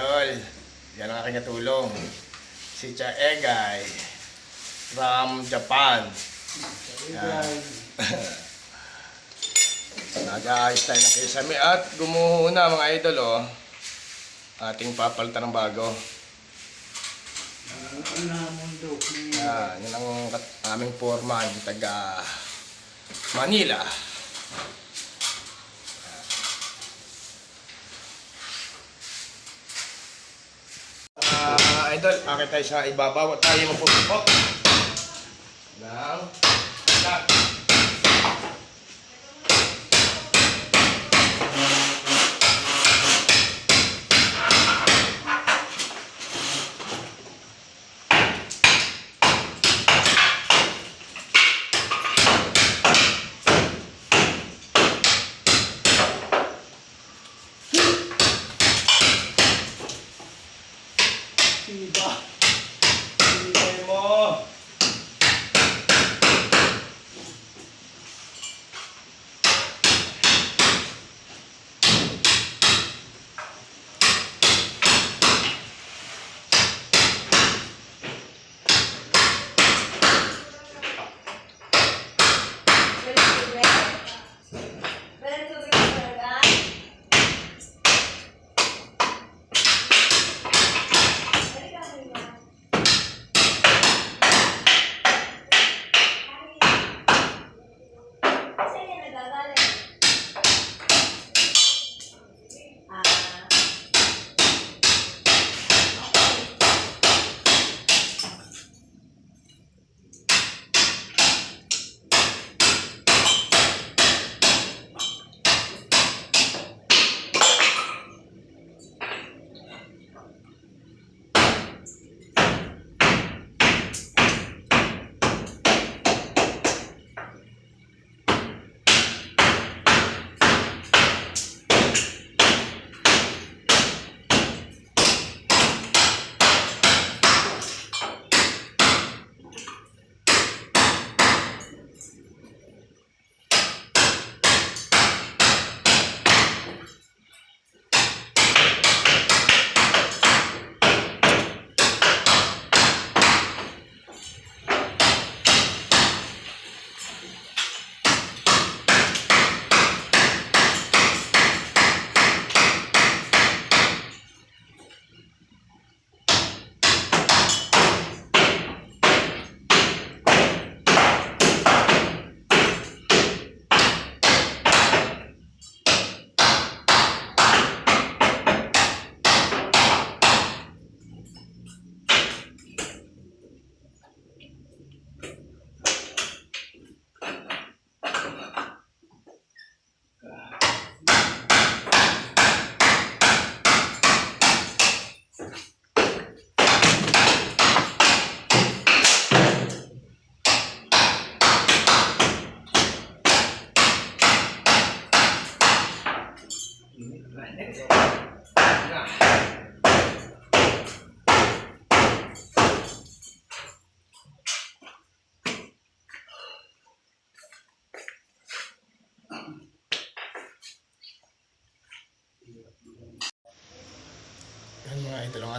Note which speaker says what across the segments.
Speaker 1: idol. Yan ang aking katulong. Si Cha Egay from Japan. Yan. Nag-aayos tayo ng kisame at gumuho na mga idol oh. Ating papalitan ng bago. Yan, yun ang aming foreman, taga Manila. Ah, idol, akit tayo sa ibabaw at tayo magpupupok. Ng lag.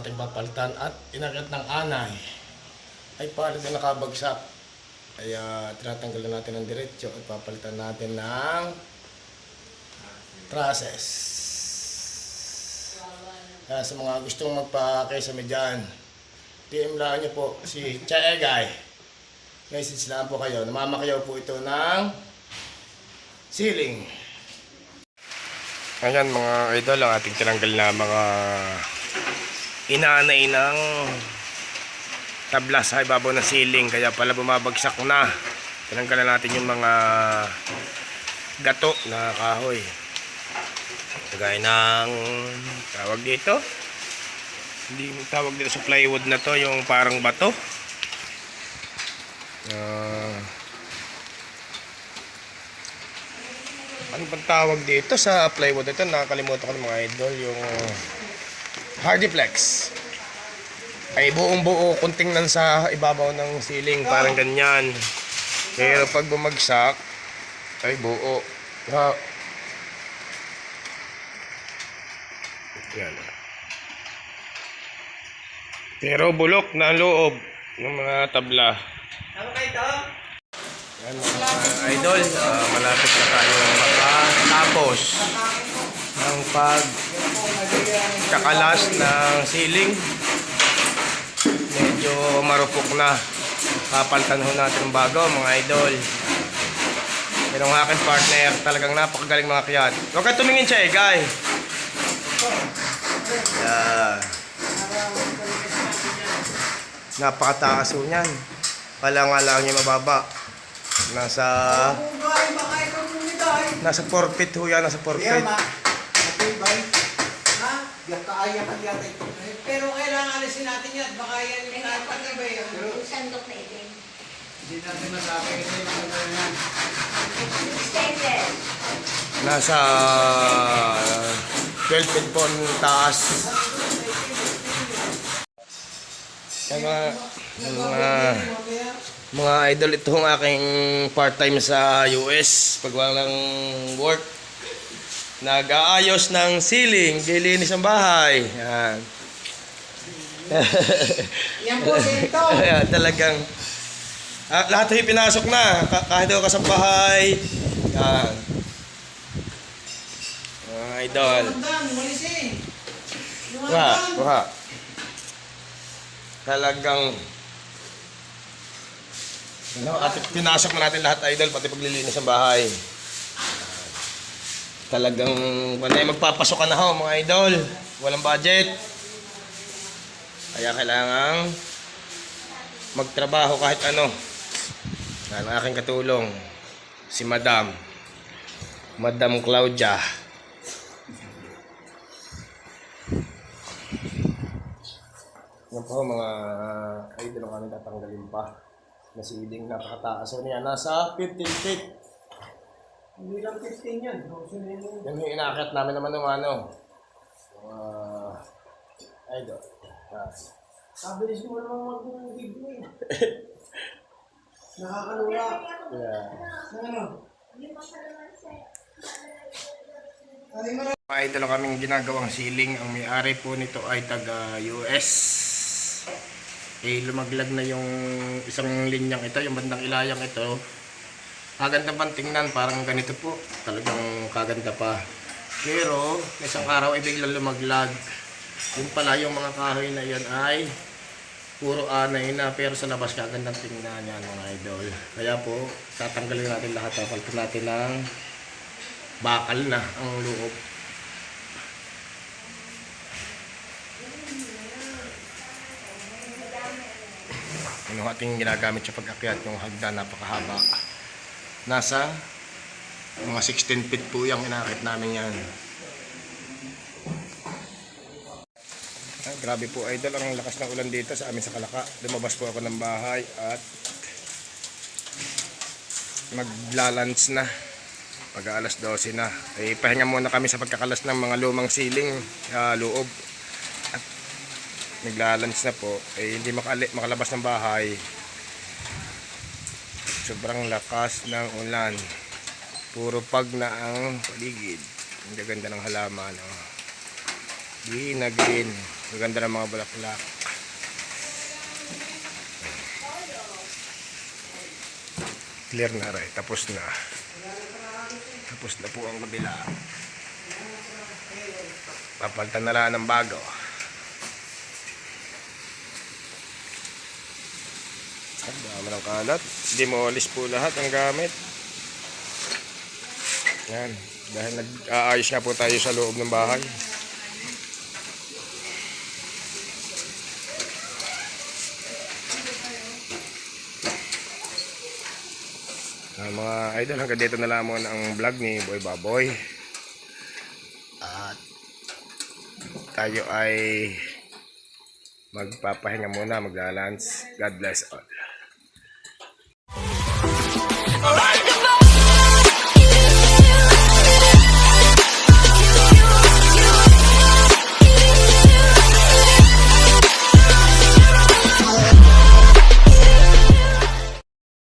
Speaker 1: Ating papalitan at inakit ng anay ay palit na nakabagsak. Ay uh, tinatanggalan natin ng diretsyo at papalitan natin ng trusses. Kaya sa mga gustong magpa-kesame dyan, PM lang nyo po si Chaegay. Message lang po kayo. Namamakayaw po ito ng ceiling. Ayan mga idol ang ating tinanggal na mga inanay ng tabla sa ibabaw ng ceiling kaya pala bumabagsak na. Tinanggalan natin yung mga gato na kahoy. Kagaya ng tawag dito? Hindi tawag dito sa plywood na to yung parang bato. Ah. ano bang tawag dito sa plywood ito nakakalimutan ko ng mga idol yung Hardiplex ay buong buo kung tingnan sa ibabaw ng ceiling parang ganyan pero pag bumagsak ay buo ha, Yan. Pero bulok na ang loob ng mga tabla.
Speaker 2: Ano kayo ito?
Speaker 1: Yan mga idol, ah, malapit na tayo makatapos ng pag kakalas ng ceiling. Medyo marupok na. Kapaltan ho natin bago mga idol. Pero ang aking partner, talagang napakagaling mga kiyat. Huwag ka tumingin siya eh, guy. Yeah. Napakataas ho niyan. Kala nga lang niya mababa. Nasa nasa 4 feet ho yan, nasa 4
Speaker 2: Kaya
Speaker 1: feet.
Speaker 2: ma, matibay. Ha? Yung kaaya ka yata ito. Pero kailangan alisin natin yan. Baka yan yung napatibay. Pero
Speaker 3: Yung sandok na itim.
Speaker 2: hindi natin masabi kasi yung mga yan.
Speaker 3: Stainless.
Speaker 1: Nasa 12 feet po ang taas. Kaya mga, mga, mga idol, ito ang aking part-time sa US. Pag walang work, nag-aayos ng ceiling, gilinis ang bahay. Yan.
Speaker 2: Yan po.
Speaker 1: Kaya talagang ah, lahat ay pinasok na Ka- kahit ako sa bahay. Yan. Mga idol.
Speaker 2: Tandaan, umalis eh.
Speaker 1: Kuha. Talagang ano, at pinasok na natin lahat idol pati paglilinis ng bahay. Talagang wala yung magpapasok ka na ho mga idol. Walang budget. Kaya kailangang magtrabaho kahit ano. Ang aking katulong. Si Madam. Madam Claudia. Yan po mga idol ang aming tatanggalin pa. Na ceiling napakataas. So niya nasa 15 feet.
Speaker 2: Hindi lang 15 yan. Dosin yun yung-
Speaker 1: inaakit namin naman ng ano. Mga idol. Yes.
Speaker 2: Kabilis mo naman mag-gig mo eh. Nakakalula.
Speaker 1: Yeah.
Speaker 2: Ano? Ano yung mga-
Speaker 1: Mga idol ang kaming ginagawang ceiling. Ang may-ari po nito ay taga US. Eh, lumaglag na yung isang linyang ito, yung bandang ilayang ito. Kaganda pang tingnan, parang ganito po. Talagang kaganda pa. Pero, isang araw ay biglang lumaglag. Yung pala, yung mga kahoy na yan ay puro anay na pero sa labas kagandang tingnan yan mga idol. Kaya po, tatanggalin natin lahat. Papalitan natin ng bakal na ang loob. Yung ating ginagamit sa pag-akyat, yung hagdan napakahaba. Nasa mga 16 feet po yung inakit namin yan. Ah, grabe po idol, ang lakas ng ulan dito sa amin sa Kalaka. Lumabas po ako ng bahay at maglalunch na. Pag alas 12 na. Eh, pahinga muna kami sa pagkakalas ng mga lumang ceiling sa loob. At naglalunch na po. Eh, hindi makalabas ng bahay. Sobrang lakas ng ulan. Puro pag na ang paligid. Ang gaganda ng halaman. Oh. Green na green. Ang ganda ng mga bulaklak. Clear na rin. Tapos na. Tapos na po ang kabila. Papalitan na lang ng bago. Ang dami ng kalat. Demolish po lahat ang gamit. Yan. Dahil nag-aayos nga po tayo sa loob ng bahay. Ah, mga idol, hanggang dito na lamang ang vlog ni Boy Baboy. At tayo ay magpapahinga muna, maglalans. God bless all.